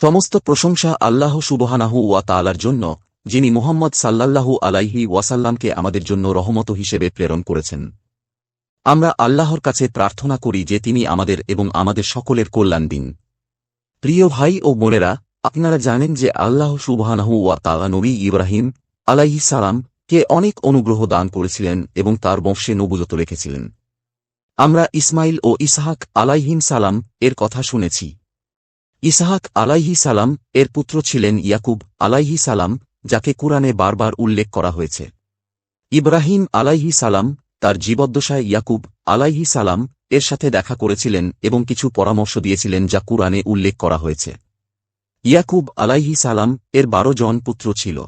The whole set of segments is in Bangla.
সমস্ত প্রশংসা আল্লাহ সুবহানাহু ওয়া তাআলার জন্য, যিনি মুহাম্মদ সাল্লাল্লাহু আলাইহি ওয়াসাল্লামকে আমাদের জন্য রহমত হিসেবে প্রেরণ করেছেন। আমরা আল্লাহর কাছে প্রার্থনা করি যে তিনি আমাদের এবং আমাদের সকলের কল্যাণ দিন। প্রিয় ভাই ও বোনেরা, আপনারা জানেন যে আল্লাহ সুবহানাহু ওয়া তাআলা নবী ইব্রাহিম আলাইহি সালাম কে অনেক অনুগ্রহ দান করেছিলেন এবং তার বংশে নবুজত রেখেছিলেন। আমরা ইসমাইল ও ইসহাক আলাইহিম সালাম এর কথা শুনেছি। ইসহাক আলাইহি সালাম এর পুত্র ছিলেন ইয়াকুব আলাইহি সালাম, যাকে কুরআনে বারবার উল্লেখ করা হয়েছে। ইব্রাহিম আলাইহি সালাম তার জীবদ্দশায় ইয়াকুব আলাইহি সালাম এর সাথে দেখা করেছিলেন এবং কিছু পরামর্শ দিয়েছিলেন যা কুরআনে উল্লেখ করা হয়েছে। ইয়াকুব আলাইহি সালাম এর বারো জন পুত্র ছিল।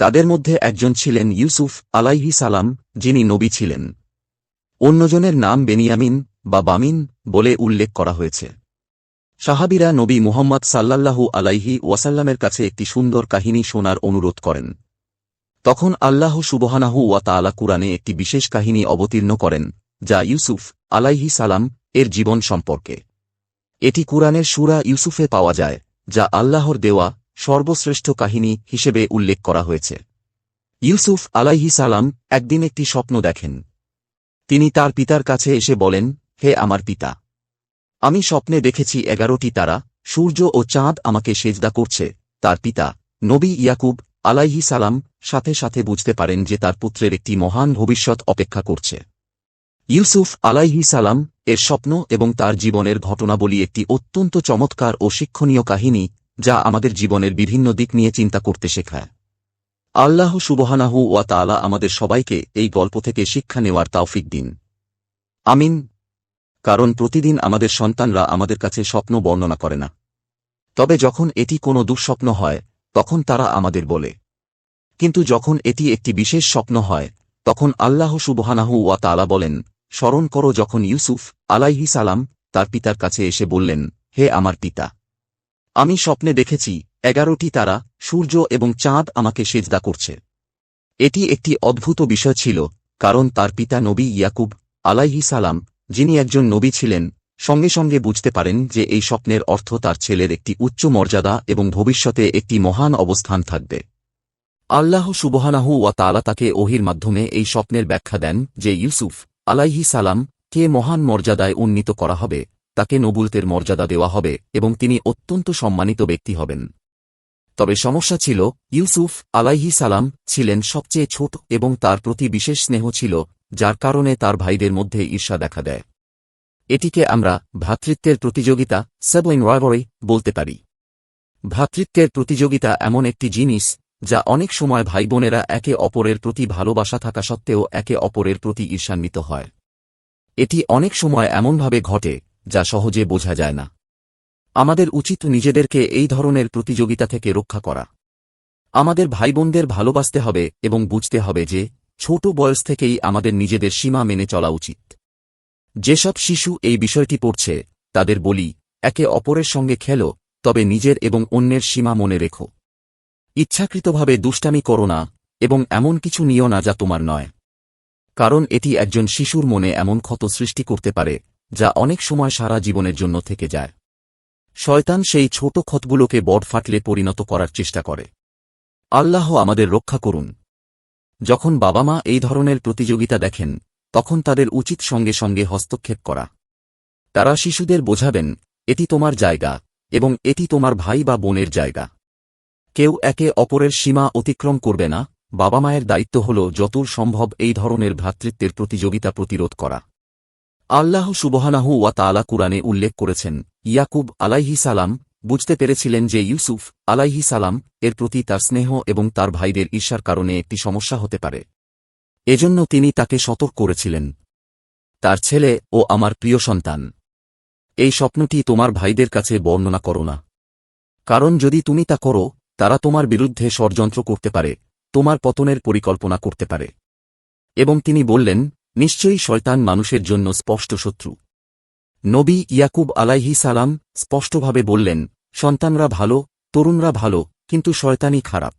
তাদের মধ্যে একজন ছিলেন ইউসুফ আলাইহি সালাম, যিনি নবী ছিলেন। অন্যজনের নাম বেনিয়ামিন বা বামিন বলে উল্লেখ করা হয়েছে। সাহাবিরা নবী মুহাম্মদ সাল্লাল্লাহু আলাইহি ওয়াসাল্লামের কাছে একটি সুন্দর কাহিনী শোনার অনুরোধ করেন। তখন আল্লাহ সুবহানাহু ওয়া তাআলা কুরআনে একটি বিশেষ কাহিনী অবতীর্ণ করেন, যা ইউসুফ আলাইহি সালাম এর জীবন সম্পর্কে। এটি কুরআনের সুরা ইউসুফে পাওয়া যায়, যা আল্লাহর দেওয়া সর্বশ্রেষ্ঠ কাহিনী হিসেবে উল্লেখ করা হয়েছে। ইউসুফ আলাইহি সালাম একদিন একটি স্বপ্ন দেখেন। তিনি তার পিতার কাছে এসে বলেন, হে আমার পিতা আমি স্বপ্নে দেখেছি এগারোটি তারা, সূর্য ও চাঁদ আমাকে সেজদা করছে, তার পিতা, নবী ইয়াকুব, আলাইহি সালাম, সাথে সাথে বুঝতে পারেন যে তার পুত্রের একটি মহান ভবিষ্যৎ অপেক্ষা করছে। ইউসুফ আলাইহি সালাম, এর স্বপ্ন এবং তার জীবনের ঘটনাবলী একটি অত্যন্ত চমৎকার ও শিক্ষণীয় কাহিনী, যা আমাদের জীবনের বিভিন্ন দিক নিয়ে চিন্তা করতে শেখায়। আল্লাহ সুবহানাহু ওয়া তালা আমাদের সবাইকে এই গল্প থেকে শিক্ষা নেওয়ার তাওফিক দিন। আমিন। কারণ প্রতিদিন আমাদের সন্তানরা আমাদের কাছে স্বপ্ন বর্ণনা করে না। তবে যখন এটি কোনো দুঃস্বপ্ন হয়, তখন তারা আমাদের বলে। কিন্তু যখন এটি একটি বিশেষ স্বপ্ন হয়, তখন আল্লাহ সুবহানাহু ওয়া তাআলা বলেন, স্মরণ করো যখন ইউসুফ আলাইহি সালাম তার পিতার কাছে এসে বললেন, হে আমার পিতা, আমি স্বপ্নে দেখেছি এগারোটি তারা, সূর্য এবং চাঁদ আমাকে সেজদা করছে। এটি একটি অদ্ভুত বিষয় ছিল, কারণ তার পিতা নবী ইয়াকুব আলাইহি সালাম যিনি একজন নবী ছিলেন, সঙ্গে সঙ্গে বুঝতে পারেন যে এই স্বপ্নের অর্থ তার ছেলের একটি উচ্চ মর্যাদা এবং ভবিষ্যতে একটি মহান অবস্থান থাকবে। আল্লাহ সুবহানাহু ওয়া তাআলা তাকে ওহির মাধ্যমে এই স্বপ্নের ব্যাখ্যা দেন যে ইউসুফ, আলাইহি সালাম, কে মহান মর্যাদায় উন্নীত করা হবে, তাকে নবুলতের মর্যাদা দেওয়া হবে এবং তিনি অত্যন্ত সম্মানিত ব্যক্তি হবেন। তবে সমস্যা ছিল, ইউসুফ, আলাইহি সালাম, ছিলেন সবচেয়ে ছোট এবং তার প্রতি বিশেষ স্নেহ ছিল যার কারণে তার ভাইদের মধ্যে ঈর্ষা দেখা দেয়। এটিকে আমরা ভ্রাতৃত্বের প্রতিযোগিতা সেবলিং রাইভরি বলতে পারি। ভ্রাতৃত্বের প্রতিযোগিতা এমন একটি জিনিস, যা অনেক সময় ভাই বোনেরা একে অপরের প্রতি ভালোবাসা থাকা সত্ত্বেও একে অপরের প্রতি ঈর্ষান্বিত হয়। এটি অনেক সময় এমনভাবে ঘটে, যা সহজে বোঝা যায় না। আমাদের উচিত নিজেদেরকে এই ধরনের প্রতিযোগিতা থেকে রক্ষা করা। আমাদের ভাইবোনদের ভালোবাসতে হবে এবং বুঝতে হবে যে ছোট বয়স থেকেই আমাদের নিজেদের সীমা মেনে চলা উচিত। যেসব শিশু এই বিষয়টি পড়ছে, তাদের বলি, একে অপরের সঙ্গে খেলো, তবে নিজের এবং অন্যের সীমা মনে রেখো। ইচ্ছাকৃতভাবে দুষ্টামি করো না, এবং এমন কিছু নিও না যা তোমার নয়। কারণ এটি একজন শিশুর মনে এমন ক্ষত সৃষ্টি করতে পারে, যা অনেক সময় সারা জীবনের জন্য থেকে যায়। শয়তান সেই ছোট ক্ষতগুলোকে বড় ফাটলে পরিণত করার চেষ্টা করে। আল্লাহ আমাদের রক্ষা করুন। যখন বাবা মা এই ধরনের প্রতিযোগিতা দেখেন, তখন তাদের উচিত সঙ্গে সঙ্গে হস্তক্ষেপ করা। তারা শিশুদের বোঝাবেন, এটি তোমার জায়গা এবং এটি তোমার ভাই বা বোনের জায়গা। কেউ একে অপরের সীমা অতিক্রম করবে না। বাবা মায়ের দায়িত্ব হল যতদূর সম্ভব এই ধরনের ভ্রাতৃত্বের প্রতিযোগিতা প্রতিরোধ করা। আল্লাহ সুবহানাহু ওয়া তাআলা কুরআনে উল্লেখ করেছেন, ইয়াকুব আলাইহি সালাম বুঝতে পেরেছিলেন যে ইউসুফ, আলাইহি সালাম, এর প্রতি তার স্নেহ এবং তার ভাইদের ঈর্ষার কারণে একটি সমস্যা হতে পারে। এজন্য তিনি তাকে সতর্ক করেছিলেন। তার ছেলে ও আমার প্রিয় সন্তান, এই স্বপ্নটি তোমার ভাইদের কাছে বর্ণনা করো না। কারণ যদি তুমি তা করো, তারা তোমার বিরুদ্ধে ষড়যন্ত্র করতে পারে, তোমার পতনের পরিকল্পনা করতে পারে। এবং তিনি বললেন, নিশ্চয়ই শয়তান মানুষের জন্য স্পষ্ট শত্রু। নবী ইয়াকুব আলাইহি সালাম স্পষ্টভাবে বললেন সন্তানরা ভালো, তরুণরা ভালো, কিন্তু শয়তানই খারাপ।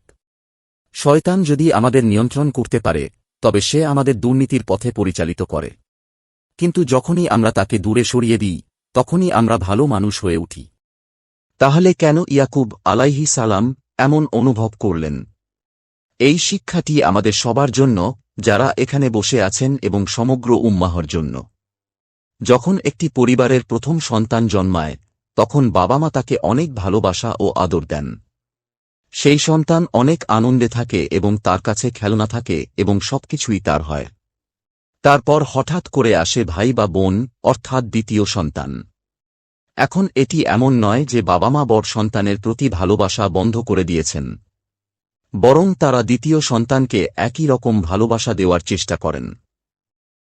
শয়তান যদি আমাদের নিয়ন্ত্রণ করতে পারে, তবে সে আমাদের দুর্নীতির পথে পরিচালিত করে। কিন্তু যখনই আমরা তাকে দূরে সরিয়ে দিই, তখনই আমরা ভালো মানুষ হয়ে উঠি। তাহলে কেন ইয়াকুব আলাইহি সালাম এমন অনুভব করলেন? এই শিক্ষাটি আমাদের সবার জন্য, যারা এখানে বসে আছেন এবং সমগ্র উম্মাহর জন্য। যখন একটি পরিবারের প্রথম সন্তান জন্মায় তখন বাবা মা তাকে অনেক ভালোবাসা ও আদর দেন। সেই সন্তান অনেক আনন্দে থাকে এবং তার কাছে খেলনা থাকে এবং সবকিছুই তার হয়। তারপর হঠাৎ করে আসে ভাই বা বোন, অর্থাৎ দ্বিতীয় সন্তান। এখন এটি এমন নয় যে বাবা মা বর সন্তানের প্রতি ভালোবাসা বন্ধ করে দিয়েছেন। বরং তারা দ্বিতীয় সন্তানকে একই রকম ভালোবাসা দেওয়ার চেষ্টা করেন।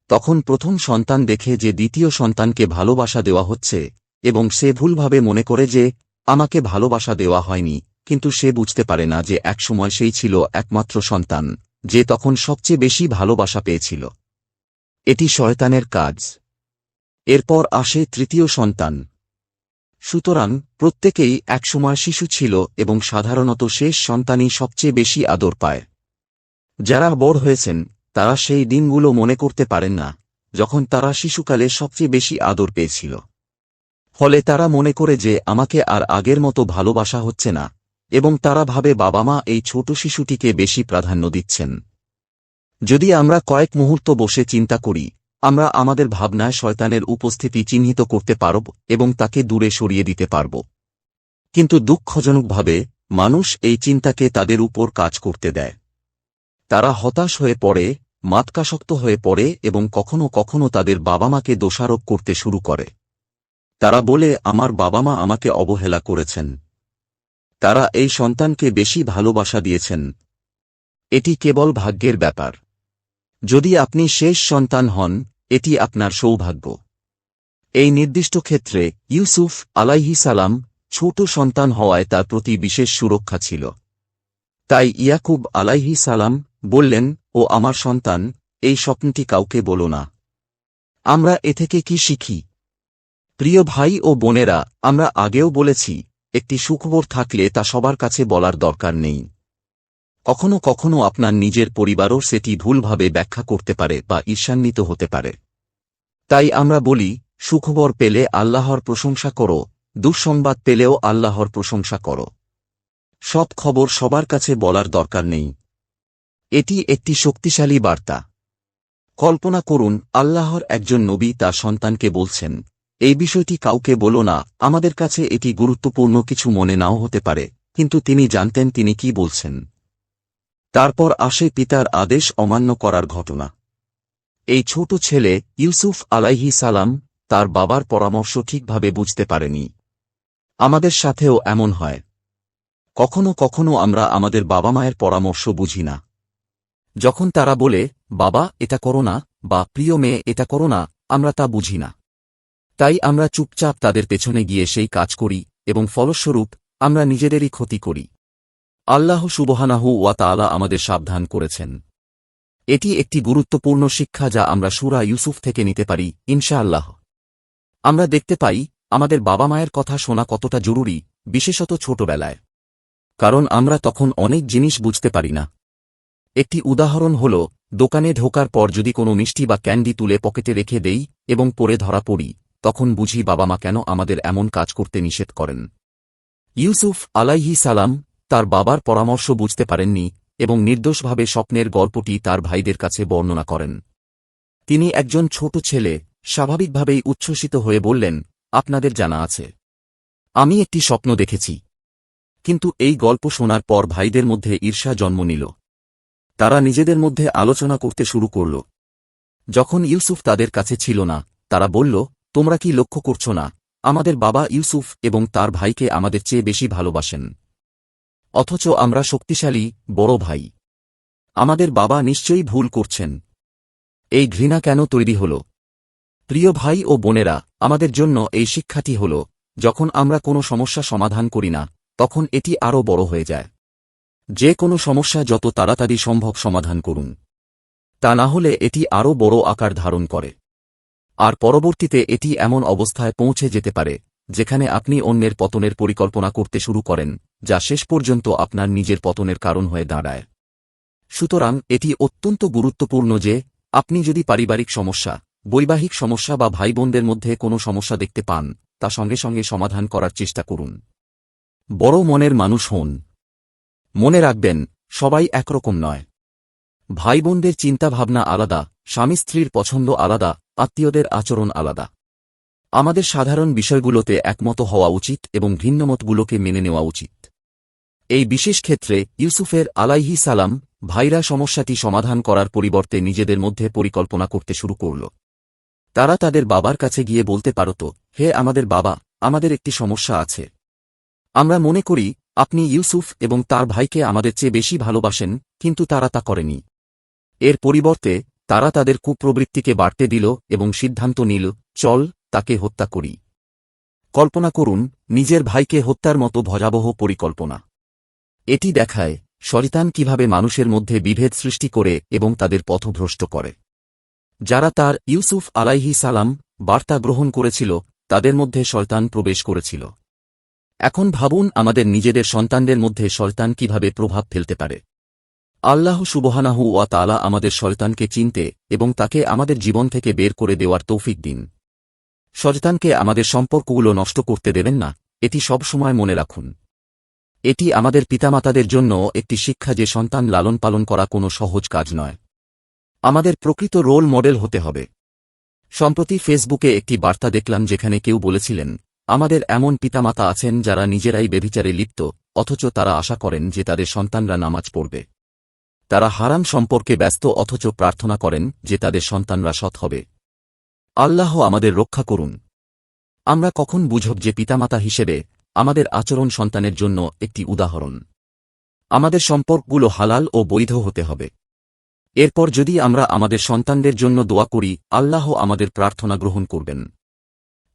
তখন প্রথম সন্তান দেখে যে দ্বিতীয় সন্তানকে ভালোবাসা দেওয়া হচ্ছে এবং সে ভুলভাবে মনে করে যে, আমাকে ভালোবাসা দেওয়া হয়নি, কিন্তু সে বুঝতে পারে না যে একসময় সেই ছিল একমাত্র সন্তান, যে তখন সবচেয়ে বেশি ভালোবাসা পেয়েছিল। এটি শয়তানের কাজ। এরপর আসে তৃতীয় সন্তান। সুতরাং, প্রত্যেকেই একসময় শিশু ছিল এবং সাধারণত শেষ সন্তানই সবচেয়ে বেশি আদর পায়। যারা বড় হয়েছেন, তারা সেই দিনগুলো মনে করতে পারেন না, যখন তারা শিশুকালে সবচেয়ে বেশি আদর পেয়েছিল। ফলে তারা মনে করে যে আমাকে আর আগের মতো ভালোবাসা হচ্ছে না, এবং তারা ভাবে বাবা মা এই ছোট শিশুটিকে বেশি প্রাধান্য দিচ্ছেন। যদি আমরা কয়েক মুহূর্ত বসে চিন্তা করি, আমরা আমাদের ভাবনায় শয়তানের উপস্থিতি চিহ্নিত করতে পারব এবং তাকে দূরে সরিয়ে দিতে পারব। কিন্তু দুঃখজনকভাবে, মানুষ এই চিন্তাকে তাদের উপর কাজ করতে দেয়। তারা হতাশ হয়ে পড়ে, মাতকাসক্ত হয়ে পড়ে এবং কখনো কখনো তাদের বাবা মাকে দোষারোপ করতে শুরু করে। তারা বলে, আমার বাবা মা আমাকে অবহেলা করেছেন। তারা এই সন্তানকে বেশি ভালোবাসা দিয়েছেন। এটি কেবল ভাগ্যের ব্যাপার। যদি আপনি শেষ সন্তান হন, এটি আপনার সৌভাগ্য। এই নির্দিষ্ট ক্ষেত্রে ইউসুফ আলাইহি সালাম ছোট সন্তান হওয়ায় তার প্রতি বিশেষ সুরক্ষা ছিল। তাই ইয়াকুব আলাইহি সালাম বললেন, ও আমার সন্তান, এই স্বপ্নটি কাউকে বলো না। আমরা এ থেকে কি শিখি? প্রিয় ভাই ও বোনেরা, আমরা আগেও বলেছি, একটি সুখবর থাকলে তা সবার কাছে বলার দরকার নেই। কখনো কখনো আপনার নিজের পরিবারও সেটি ভুলভাবে ব্যাখ্যা করতে পারে বা ঈর্ষান্বিত হতে পারে। তাই আমরা বলি, সুখবর পেলে আল্লাহর প্রশংসা করো, দুঃসংবাদ পেলেও আল্লাহর প্রশংসা করো। সব খবর সবার কাছে বলার দরকার নেই। এটি একটি শক্তিশালী বার্তা। কল্পনা করুন, আল্লাহর একজন নবী তার সন্তানকে বলছেন এই বিষয়টি কাউকে বলো না, আমাদের কাছে এটি গুরুত্বপূর্ণ কিছু মনে নাও হতে পারে, কিন্তু তিনি জানতেন তিনি কি বলছেন। তারপর আসে পিতার আদেশ অমান্য করার ঘটনা। এই ছোট ছেলে ইউসুফ আলাইহি সালাম তার বাবার পরামর্শ ঠিকভাবে বুঝতে পারেনি। আমাদের সাথেও এমন হয়। কখনো কখনো আমরা আমাদের বাবা মায়ের পরামর্শ বুঝি না। যখন তারা বলে, বাবা, এটা করো না বা প্রিয় মেয়ে, এটা করো না আমরা তা বুঝি না। তাই আমরা চুপচাপ তাদের পেছনে গিয়ে সেই কাজ করি এবং ফলস্বরূপ আমরা নিজেদেরই ক্ষতি করি। আল্লাহ সুবহানাহু ওয়া তাআলা আমাদের সাবধান করেছেন। এটি একটি গুরুত্বপূর্ণ শিক্ষা যা আমরা সুরা ইউসুফ থেকে নিতে পারি, ইনশাআল্লাহ। আমরা দেখতে পাই, আমাদের বাবা মায়ের কথা শোনা কতটা জরুরি, বিশেষত ছোটবেলায়। কারণ আমরা তখন অনেক জিনিস বুঝতে পারি না। একটি উদাহরণ হল, দোকানে ঢোকার পর যদি কোনো মিষ্টি বা ক্যান্ডি তুলে পকেটে রেখে দেই এবং পরে ধরা পড়ি তখন বুঝি বাবা মা কেন আমাদের এমন কাজ করতে নিষেধ করেন। ইউসুফ আলাইহি সালাম তার বাবার পরামর্শ বুঝতে পারেননি এবং নির্দোষভাবে স্বপ্নের গল্পটি তার ভাইদের কাছে বর্ণনা করেন। তিনি একজন ছোট ছেলে, স্বাভাবিকভাবেই উচ্ছ্বসিত হয়ে বললেন, আপনাদের জানা আছে। আমি একটি স্বপ্ন দেখেছি। কিন্তু এই গল্প শোনার পর ভাইদের মধ্যে ঈর্ষা জন্ম নিল। তারা নিজেদের মধ্যে আলোচনা করতে শুরু করল। যখন ইউসুফ তাদের কাছে ছিল না, তারা বলল তোমরা কি লক্ষ্য করছ না? আমাদের বাবা ইউসুফ এবং তার ভাইকে আমাদের চেয়ে বেশি ভালোবাসেন। অথচ আমরা শক্তিশালী, বড় ভাই। আমাদের বাবা নিশ্চয়ই ভুল করছেন। এই ঘৃণা কেন তৈরি হল? প্রিয় ভাই ও বোনেরা, আমাদের জন্য এই শিক্ষাটি হল, যখন আমরা কোনো সমস্যা সমাধান করি না, তখন এটি আরও বড় হয়ে যায়। যে কোনো সমস্যা যত তাড়াতাড়ি সম্ভব সমাধান করুন। তা না হলে এটি আরও বড় আকার ধারণ করে। আর পরবর্তীতে এটি এমন অবস্থায় পৌঁছে যেতে পারে, যেখানে আপনি অন্যের পতনের পরিকল্পনা করতে শুরু করেন, যা শেষ পর্যন্ত আপনার নিজের পতনের কারণ হয়ে দাঁড়ায়। সুতরাং, এটি অত্যন্ত গুরুত্বপূর্ণ যে, আপনি যদি পারিবারিক সমস্যা, বৈবাহিক সমস্যা বা ভাই বোনদের মধ্যে কোনো সমস্যা দেখতে পান, তা সঙ্গে সঙ্গে সমাধান করার চেষ্টা করুন। বড় মনের মানুষ হন। মনে রাখবেন, সবাই একরকম নয়। ভাই বোনদের চিন্তাভাবনা আলাদা স্বামী স্ত্রীর পছন্দ আলাদা, আত্মীয়দের আচরণ আলাদা। আমাদের সাধারণ বিষয়গুলোতে একমত হওয়া উচিত এবং ভিন্নমতগুলোকে মেনে নেওয়া উচিত। এই বিশেষ ক্ষেত্রে ইউসুফের আলাইহি সালাম ভাইরা সমস্যাটি সমাধান করার পরিবর্তে নিজেদের মধ্যে পরিকল্পনা করতে শুরু করল। তারা তাদের বাবার কাছে গিয়ে বলতে পারত, হে আমাদের বাবা, আমাদের একটি সমস্যা আছে। আমরা মনে করি, আপনি ইউসুফ এবং তার ভাইকে আমাদের চেয়ে বেশি ভালোবাসেন, কিন্তু তারা তা করেনি। এর পরিবর্তে তারা তাদের কুপ্রবৃত্তিকে বাড়তে দিল এবং সিদ্ধান্ত নিল, চল তাকে হত্যা করি। কল্পনা করুন, নিজের ভাইকে হত্যার মতো ভয়াবহ পরিকল্পনা। এটি দেখায়, শরিতান কীভাবে মানুষের মধ্যে বিভেদ সৃষ্টি করে এবং তাদের পথভ্রষ্ট করে। যারা তার ইউসুফ আলাইহি সালাম বার্তা গ্রহণ করেছিল, তাদের মধ্যে শয়তান প্রবেশ করেছিল। এখন ভাবুন, আমাদের নিজেদের সন্তানদের মধ্যে শয়তান কীভাবে প্রভাব ফেলতে পারে। আল্লাহ সুবহানাহু ওয়া তালা আমাদের শয়তানকে চিনতে এবং তাকে আমাদের জীবন থেকে বের করে দেওয়ার তৌফিক দিন। শয়তানকে আমাদের সম্পর্কগুলো নষ্ট করতে দেবেন না, এটি সব সময় মনে রাখুন। এটি আমাদের পিতামাতাদের জন্য একটি শিক্ষা যে সন্তান লালন পালন করা কোনো সহজ কাজ নয়। আমাদের প্রকৃত রোল মডেল হতে হবে। সম্প্রতি ফেসবুকে একটি বার্তা দেখলাম যেখানে কেউ বলেছিলেন, আমাদের এমন পিতামাতা আছেন যারা নিজেরাই বেভিচারে লিপ্ত, অথচ তারা আশা করেন যে তাদের সন্তানরা নামাজ পড়বে। তারা হারাম সম্পর্কে ব্যস্ত অথচ প্রার্থনা করেন যে তাদের সন্তানরা সৎ হবে। আল্লাহ আমাদের রক্ষা করুন। আমরা কখন বুঝব যে পিতামাতা হিসেবে আমাদের আচরণ সন্তানের জন্য একটি উদাহরণ। আমাদের সম্পর্কগুলো হালাল ও বৈধ হতে হবে। এরপর যদি আমরা আমাদের সন্তানদের জন্য দোয়া করি, আল্লাহ আমাদের প্রার্থনা গ্রহণ করবেন।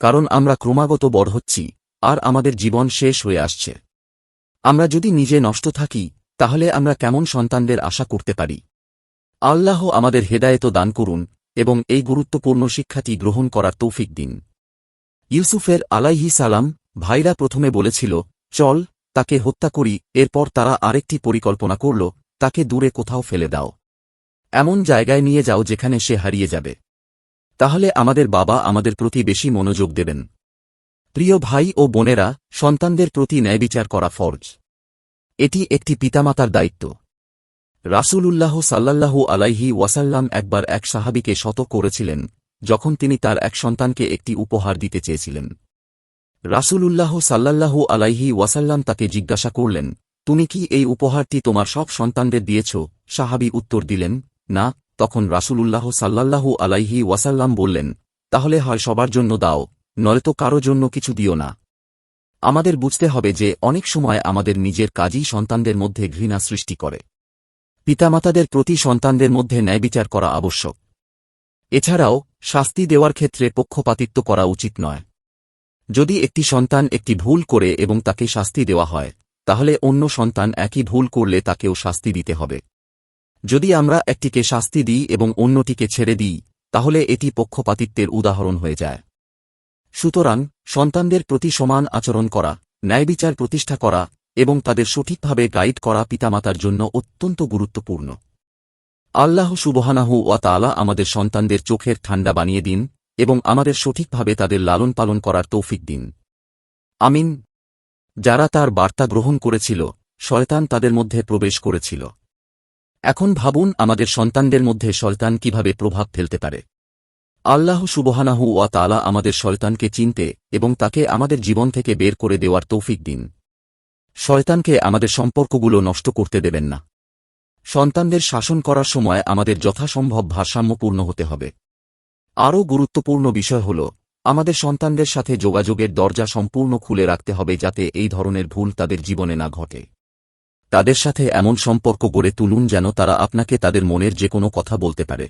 কারণ আমরা ক্রমাগত বড় হচ্ছি, আর আমাদের জীবন শেষ হয়ে আসছে। আমরা যদি নিজে নষ্ট থাকি তাহলে আমরা কেমন সন্তানদের আশা করতে পারি? আল্লাহ আমাদের হেদায়েত দান করুন এবং এই গুরুত্বপূর্ণ শিক্ষাটি গ্রহণ করার তৌফিক দিন। ইউসুফের আলাইহি সালাম ভাইরা প্রথমে বলেছিল, চল, তাকে হত্যা করি, এরপর তারা আরেকটি পরিকল্পনা করল, তাকে দূরে কোথাও ফেলে দাও। এমন জায়গায় নিয়ে যাও যেখানে সে হারিয়ে যাবে। তাহলে আমাদের বাবা আমাদের প্রতি বেশি মনোযোগ দেবেন। প্রিয় ভাই ও বোনেরা, সন্তানদের প্রতি ন্যায়বিচার করা ফরজ। এটি একটি পিতামাতার দায়িত্ব। রাসূলুল্লাহ সাল্লাল্লাহু আলাইহি ওয়াসাল্লাম একবার এক সাহাবিকে শত করেছিলেন, যখন তিনি তার এক সন্তানকে একটি উপহার দিতে চেয়েছিলেন। রাসূলুল্লাহ সাল্লাল্লাহু আলাইহি ওয়াসাল্লাম তাকে জিজ্ঞাসা করলেন, তুমি কি এই উপহারটি তোমার সব সন্তানদের দিয়েছ? সাহাবি উত্তর দিলেন, না। তখন রাসূলুল্লাহ সাল্লাল্লাহু আলাইহি ওয়াসাল্লাম বললেন, তাহলে হয় সবার জন্য দাও, নয়তো কারও জন্য কিছু দিও না। আমাদের বুঝতে হবে যে অনেক সময় আমাদের নিজের কাজই সন্তানদের মধ্যে ঘৃণা সৃষ্টি করে। পিতামাতাদের প্রতি সন্তানদের মধ্যে ন্যায়বিচার করা আবশ্যক। এছাড়াও, শাস্তি দেওয়ার ক্ষেত্রে পক্ষপাতিত্ব করা উচিত নয়। যদি একটি সন্তান একটি ভুল করে এবং তাকে শাস্তি দেওয়া হয়, তাহলে অন্য সন্তান একই ভুল করলে তাকেও শাস্তি দিতে হবে। যদি আমরা একটিকে শাস্তি দিই এবং অন্যটিকে ছেড়ে দিই, তাহলে এটি পক্ষপাতিত্বের উদাহরণ হয়ে যায়। সুতরাং সন্তানদের প্রতি সমান আচরণ করা ন্যায়বিচার প্রতিষ্ঠা করা, এবং তাদের সঠিকভাবে গাইড করা পিতামাতার জন্য অত্যন্ত গুরুত্বপূর্ণ। আল্লাহ সুবহানাহু ওয়া তালা আমাদের সন্তানদের চোখের ঠান্ডা বানিয়ে দিন, এবং আমাদের সঠিকভাবে তাদের লালন পালন করার তৌফিক দিন। আমিন। যারা তার বার্তা গ্রহণ করেছিল, শয়তান তাদের মধ্যে প্রবেশ করেছিল। এখন ভাবুন আমাদের সন্তানদের মধ্যে শয়তান কীভাবে প্রভাব ফেলতে পারে। আল্লাহ সুবহানাহু ওয়া তালা আমাদের শয়তানকে চিনতে এবং তাকে আমাদের জীবন থেকে বের করে দেওয়ার তৌফিক দিন। শয়তানকে আমাদের সম্পর্কগুলো নষ্ট করতে দেবেন না। সন্তানদের শাসন করার সময় আমাদের যথাসম্ভব ভারসাম্যপূর্ণ হতে হবে। আরও গুরুত্বপূর্ণ বিষয় হল, আমাদের সন্তানদের সাথে যোগাযোগের দরজা সম্পূর্ণ খুলে রাখতে হবে যাতে এই ধরনের ভুল তাদের জীবনে না ঘটে। তাদের সাথে এমন সম্পর্ক গড়ে তুলুন যেন তারা আপনাকে তাদের মনের যে কোনো কথা বলতে পারে।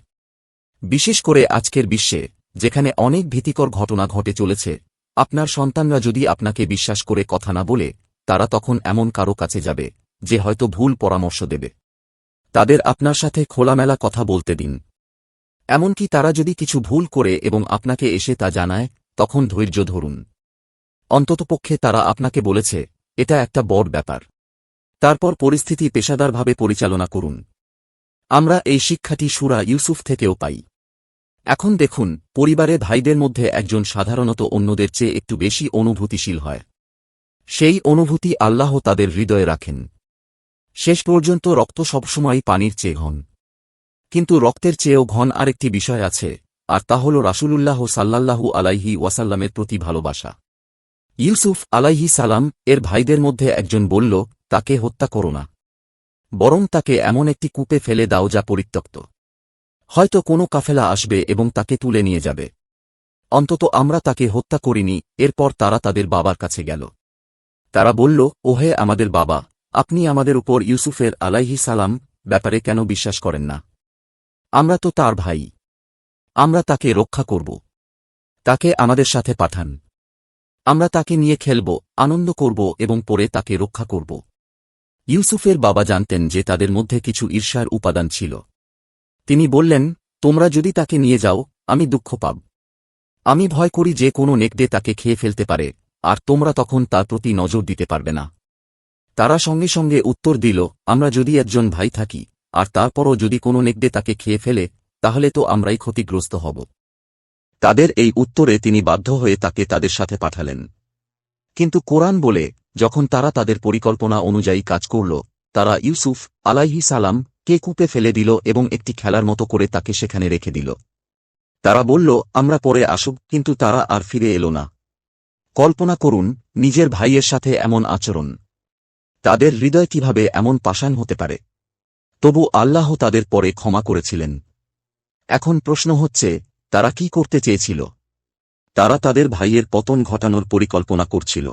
বিশেষ করে আজকের বিশ্বে, যেখানে অনেক ভীতিকর ঘটনা ঘটে চলেছে, আপনার সন্তানরা যদি আপনাকে বিশ্বাস করে কথা না বলে, তারা তখন এমন কারও কাছে যাবে, যে হয়তো ভুল পরামর্শ দেবে। তাদের আপনার সাথে খোলামেলা কথা বলতে দিন। এমনকি তারা যদি কিছু ভুল করে এবং আপনাকে এসে তা জানায়, তখন ধৈর্য ধরুন। অন্ততপক্ষে তারা আপনাকে বলেছে, এটা একটা বড় ব্যাপার। তারপর পরিস্থিতি পেশাদারভাবে পরিচালনা করুন। আমরা এই শিক্ষাটি সুরা ইউসুফ থেকেও পাই। এখন দেখুন, পরিবারে ভাইদের মধ্যে একজন সাধারণত অন্যদের চেয়ে একটু বেশি অনুভূতিশীল হয়। সেই অনুভূতি আল্লাহ তাদের হৃদয়ে রাখেন। শেষ পর্যন্ত রক্ত সবসময় পানির চেয়ে ঘন। কিন্তু রক্তের চেয়েও ঘন আরেকটি বিষয় আছে, আর তা হল রাসূলুল্লাহ সাল্লাল্লাহু আলাইহি ওয়াসাল্লামের প্রতি ভালোবাসা। ইউসুফ আলাইহি সালাম এর ভাইদের মধ্যে একজন বলল, তাকে হত্যা করো না। বরং তাকে এমন একটি কূপে ফেলে দাও যা পরিত্যক্ত। হয়তো কোনো কাফেলা আসবে এবং তাকে তুলে নিয়ে যাবে। অন্তত আমরা তাকে হত্যা করিনি, এরপর তারা তাদের বাবার কাছে গেল। তারা বলল, ওহে আমাদের বাবা, আপনি আমাদের উপর ইউসুফের আলাইহি সালাম ব্যাপারে কেন বিশ্বাস করেন না? আমরা তো তার ভাই। আমরা তাকে রক্ষা করব। তাকে আমাদের সাথে পাঠান। আমরা তাকে নিয়ে খেলব, আনন্দ করব এবং পরে তাকে রক্ষা করব। ইউসুফের বাবা জানতেন যে তাদের মধ্যে কিছু ঈর্ষার উপাদান ছিল। তিনি বললেন, তোমরা যদি তাকে নিয়ে যাও, আমি দুঃখ পাব। আমি ভয় করি যে কোনো নেকড়ে তাকে খেয়ে ফেলতে পারে, আর তোমরা তখন তার প্রতি নজর দিতে পারবে না। তারা সঙ্গে সঙ্গে উত্তর দিল, আমরা যদি একজন ভাই থাকি, আর তারপরও যদি কোনো নেকড়ে তাকে খেয়ে ফেলে, তাহলে তো আমরাই ক্ষতিগ্রস্ত হব। তাদের এই উত্তরে তিনি বাধ্য হয়ে তাকে তাদের সাথে পাঠালেন। কিন্তু কোরআন বলে, যখন তারা তাদের পরিকল্পনা অনুযায়ী কাজ করল, তারা ইউসুফ আলাইহি সালাম কে কূপে ফেলে দিল এবং একটি খেলার মতো করে তাকে সেখানে রেখে দিল। তারা বলল, আমরা পরে আসুক, কিন্তু তারা আর ফিরে এলো না। কল্পনা করুন, নিজের ভাইয়ের সাথে এমন আচরণ। তাদের হৃদয় কীভাবে এমন পাষাণ হতে পারে? তবু আল্লাহ তাদের পরে ক্ষমা করেছিলেন। এখন প্রশ্ন হচ্ছে, তারা কি করতে চেয়েছিল? তারা তাদের ভাইয়ের পতন ঘটানোর পরিকল্পনা করছিল।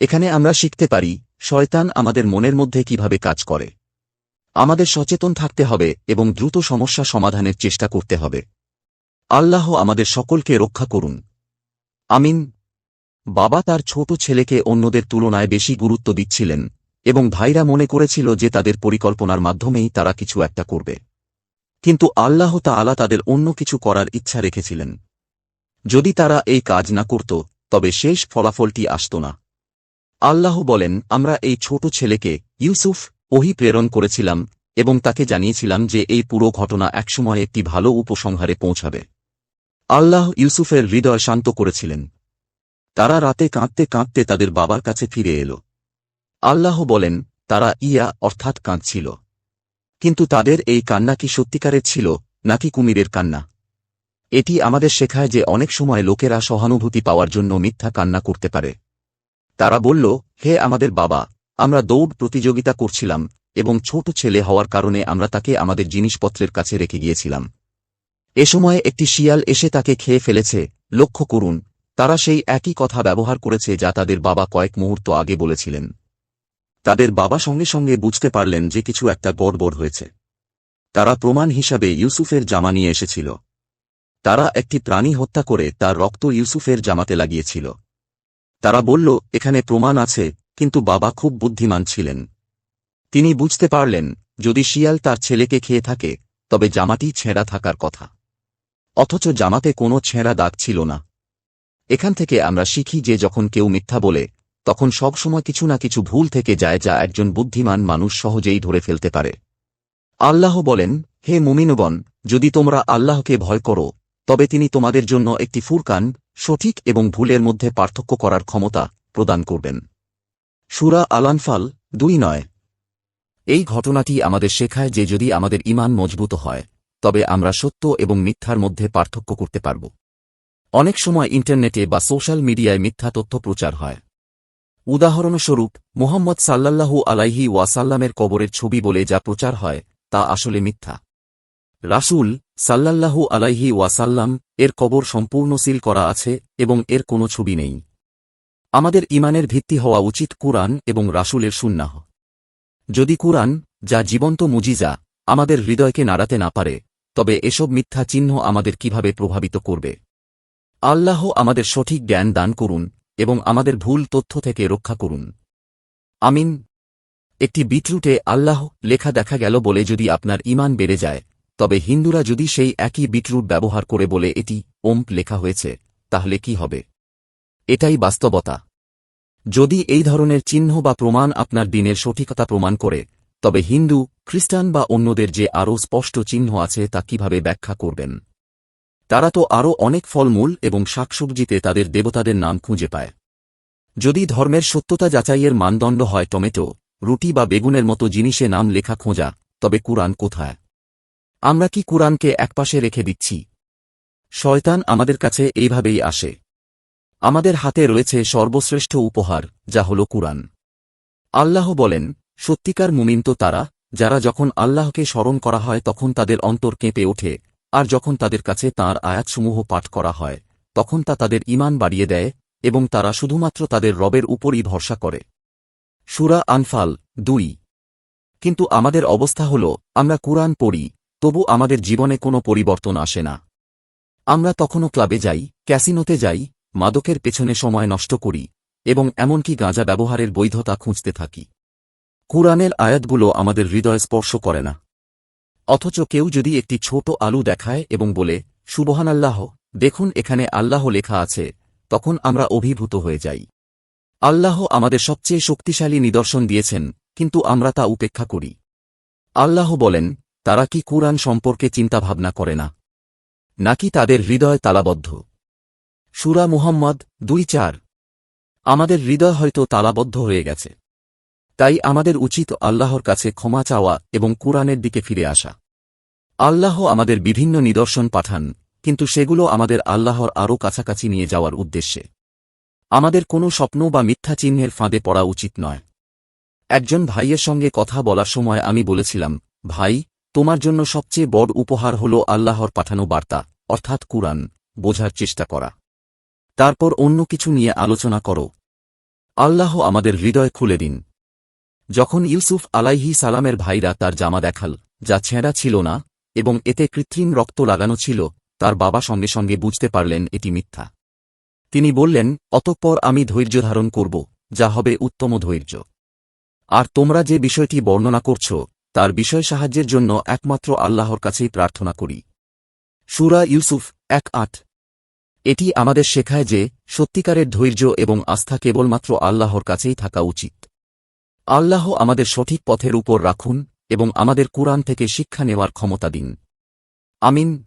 এখানে আমরা শিখতে পারি, শয়তান আমাদের মনের মধ্যে কীভাবে কাজ করে। আমাদের সচেতন থাকতে হবে এবং দ্রুত সমস্যা সমাধানের চেষ্টা করতে হবে। আল্লাহ আমাদের সকলকে রক্ষা করুন। আমিন। বাবা তার ছোট ছেলেকে অন্যদের তুলনায় বেশি গুরুত্ব দিচ্ছিলেন এবং ভাইরা মনে করেছিল যে তাদের পরিকল্পনার মাধ্যমেই তারা কিছু একটা করবে। কিন্তু আল্লাহ তা আলা তাদের অন্য কিছু করার ইচ্ছা রেখেছিলেন। যদি তারা এই কাজ না করত, তবে শেষ ফলাফলটি আসত না। আল্লাহ বলেন, আমরা এই ছোট ছেলেকে, ইউসুফ ওহি প্রেরণ করেছিলাম এবং তাকে জানিয়েছিলাম যে এই পুরো ঘটনা একসময় একটি ভালো উপসংহারে পৌঁছাবে। আল্লাহ ইউসুফের হৃদয় শান্ত করেছিলেন। তারা রাতে কাঁদতে কাঁদতে তাদের বাবার কাছে ফিরে এল। আল্লাহ বলেন, তারা ইয়া অর্থাৎ কাঁদছিল। কিন্তু তাদের এই কান্না কি সত্যিকারের ছিল নাকি কুমিরের কান্না? এটি আমাদের শেখায় যে অনেক সময় লোকেরা সহানুভূতি পাওয়ার জন্য মিথ্যা কান্না করতে পারে। তারা বলল, হে আমাদের বাবা আমরা দৌড় প্রতিযোগিতা করছিলাম, এবং ছোট ছেলে হওয়ার কারণে আমরা তাকে আমাদের জিনিসপত্রের কাছে রেখে গিয়েছিলাম। এ সময় একটি শিয়াল এসে তাকে খেয়ে ফেলেছে, লক্ষ্য করুন, তারা সেই একই কথা ব্যবহার করেছে যা তাদের বাবা কয়েক মুহূর্ত আগে বলেছিলেন। তাদের বাবা সঙ্গে সঙ্গে বুঝতে পারলেন যে কিছু একটা গড়বড় হয়েছে। তারা প্রমাণ হিসাবে ইউসুফের জামা নিয়ে এসেছিল। তারা একটি প্রাণী হত্যা করে তার রক্ত ইউসুফের জামাতে লাগিয়েছিল। তারা বলল, এখানে প্রমাণ আছে কিন্তু বাবা খুব বুদ্ধিমান ছিলেন। তিনি বুঝতে পারলেন, যদি শিয়াল তার ছেলেকে খেয়ে থাকে, তবে জামাটি ছেঁড়া থাকার কথা। অথচ জামাতে কোনো ছেঁড়া দাগ ছিল না। এখান থেকে আমরা শিখি যে যখন কেউ মিথ্যা বলে, তখন সবসময় কিছু না কিছু ভুল থেকে যায় যা একজন বুদ্ধিমান মানুষ সহজেই ধরে ফেলতে পারে। আল্লাহ বলেন, হে মুমিনবন যদি তোমরা আল্লাহকে ভয় করো, তবে তিনি তোমাদের জন্য একটি ফুরকান, সঠিক এবং ভুলের মধ্যে পার্থক্য করার ক্ষমতা প্রদান করবেন। সুরা আলানফাল দুই নয়। এই ঘটনাটি আমাদের শেখায় যে যদি আমাদের ইমান মজবুত হয়, তবে আমরা সত্য এবং মিথ্যার মধ্যে পার্থক্য করতে পারব। অনেক সময় ইন্টারনেটে বা সোশ্যাল মিডিয়ায় মিথ্যা তথ্য প্রচার হয়। উদাহরণস্বরূপ, মোহাম্মদ সাল্লাল্লাহু আলাইহি ওয়াসাল্লামের কবরের ছবি বলে যা প্রচার হয়, তা আসলে মিথ্যা। রাসূল সাল্লাল্লাহু আলাইহি ওয়াসাল্লাম এর কবর সম্পূর্ণ সিল করা আছে এবং এর কোনো ছবি নেই। আমাদের ইমানের ভিত্তি হওয়া উচিত কুরআন এবং রাসুলের সুন্নাহ। যদি কুরআন, যা জীবন্ত মুজিজা, আমাদের হৃদয়কে নাড়াতে না পারে, তবে এসব মিথ্যা চিহ্ন আমাদের কীভাবে প্রভাবিত করবে? আল্লাহ আমাদের সঠিক জ্ঞান দান করুন এবং আমাদের ভুল তথ্য থেকে রক্ষা করুন। আমিন। একটি বিটরুটে আল্লাহ লেখা দেখা গেল বলে যদি আপনার ইমান বেড়ে যায়, তবে হিন্দুরা যদি সেই একই বিটরুট ব্যবহার করে বলে এটি ওম্প লেখা হয়েছে, তাহলে কি হবে? এটাই বাস্তবতা। যদি এই ধরনের চিহ্ন বা প্রমাণ আপনার দিনের সঠিকতা প্রমাণ করে, তবে হিন্দু, খ্রিস্টান বা অন্যদের যে আরও স্পষ্ট চিহ্ন আছে তা কীভাবে ব্যাখ্যা করবেন? তারা তো আরও অনেক ফলমূল এবং শাকসবজিতে তাদের দেবতাদের নাম খুঁজে পায়। যদি ধর্মের সত্যতা যাচাইয়ের মানদণ্ড হয় টমেটো, রুটি বা বেগুনের মতো জিনিসে নাম লেখা খোঁজা, তবে কুরআন কোথায়? আমরা কি কুরআনকে একপাশে রেখে দিচ্ছি? শয়তান আমাদের কাছে এইভাবেই আসে। আমাদের হাতে রয়েছে সর্বশ্রেষ্ঠ উপহার, যা হল কুরআন। আল্লাহ বলেন, সত্যিকার মুমিন তো তারা, যারা যখন আল্লাহকে স্মরণ করা হয় তখন তাদের অন্তর কেঁপে ওঠে, আর যখন তাদের কাছে তাঁর আয়াতসমূহ পাঠ করা হয়, তখন তা তাদের ইমান বাড়িয়ে দেয়, এবং তারা শুধুমাত্র তাদের রবের উপরই ভরসা করে। সুরা আনফাল দুই। কিন্তু আমাদের অবস্থা হল, আমরা কুরআন পড়ি, তবু আমাদের জীবনে কোনো পরিবর্তন আসে না। আমরা তখনও ক্লাবে যাই, ক্যাসিনোতে যাই মাদকের পেছনে সময় নষ্ট করি, এবং এমনকি গাঁজা ব্যবহারের বৈধতা খুঁজতে থাকি। কুরআনের আয়াতগুলো আমাদের হৃদয় স্পর্শ করে না। অথচ কেউ যদি একটি ছোট আলু দেখায় এবং বলে, সুবহানাল্লাহ, দেখুন এখানে আল্লাহ লেখা আছে, তখন আমরা অভিভূত হয়ে যাই। আল্লাহ আমাদের সবচেয়ে শক্তিশালী নিদর্শন দিয়েছেন, কিন্তু আমরা তা উপেক্ষা করি। আল্লাহ বলেন, তারা কি কুরআন সম্পর্কে চিন্তাভাবনা করে না? নাকি তাদের হৃদয় তালাবদ্ধ? সুরা মুহাম্মদ দুই চার। আমাদের হৃদয় হয়তো তালাবদ্ধ হয়ে গেছে। তাই আমাদের উচিত আল্লাহর কাছে ক্ষমা চাওয়া এবং কুরআনের দিকে ফিরে আসা। আল্লাহ আমাদের বিভিন্ন নিদর্শন পাঠান, কিন্তু সেগুলো আমাদের আল্লাহর আরও কাছাকাছি নিয়ে যাওয়ার উদ্দেশ্যে। আমাদের কোনো স্বপ্ন বা মিথ্যা চিহ্নের ফাঁদে পড়া উচিত নয়। একজন ভাইয়ের সঙ্গে কথা বলার সময় আমি বলেছিলাম, ভাই, তোমার জন্য সবচেয়ে বড় উপহার হল আল্লাহর পাঠানো বার্তা, অর্থাৎ কুরআন, বোঝার চেষ্টা করা। তারপর অন্য কিছু নিয়ে আলোচনা করো। আল্লাহ আমাদের হৃদয় খুলে দিন। যখন ইউসুফ আলাইহি সালামের ভাইরা তার জামা দেখাল, যা ছেঁড়া ছিল না, এবং এতে কৃত্রিম রক্ত লাগানো ছিল, তার বাবা সঙ্গে সঙ্গে বুঝতে পারলেন এটি মিথ্যা। তিনি বললেন, অতঃপর আমি ধৈর্য ধারণ করব, যা হবে উত্তম ধৈর্য। আর তোমরা যে বিষয়টি বর্ণনা করছ, তার বিষয় সাহায্যের জন্য একমাত্র আল্লাহর কাছেই প্রার্থনা করি। সুরা ইউসুফ এক আট। এটি আমাদের শেখায় যে, সত্যিকারের ধৈর্য এবং আস্থা কেবলমাত্র আল্লাহর কাছেই থাকা উচিত। আল্লাহ আমাদের সঠিক পথের উপর রাখুন এবং আমাদের কুরআন থেকে শিক্ষা নেওয়ার ক্ষমতা দিন। আমিন।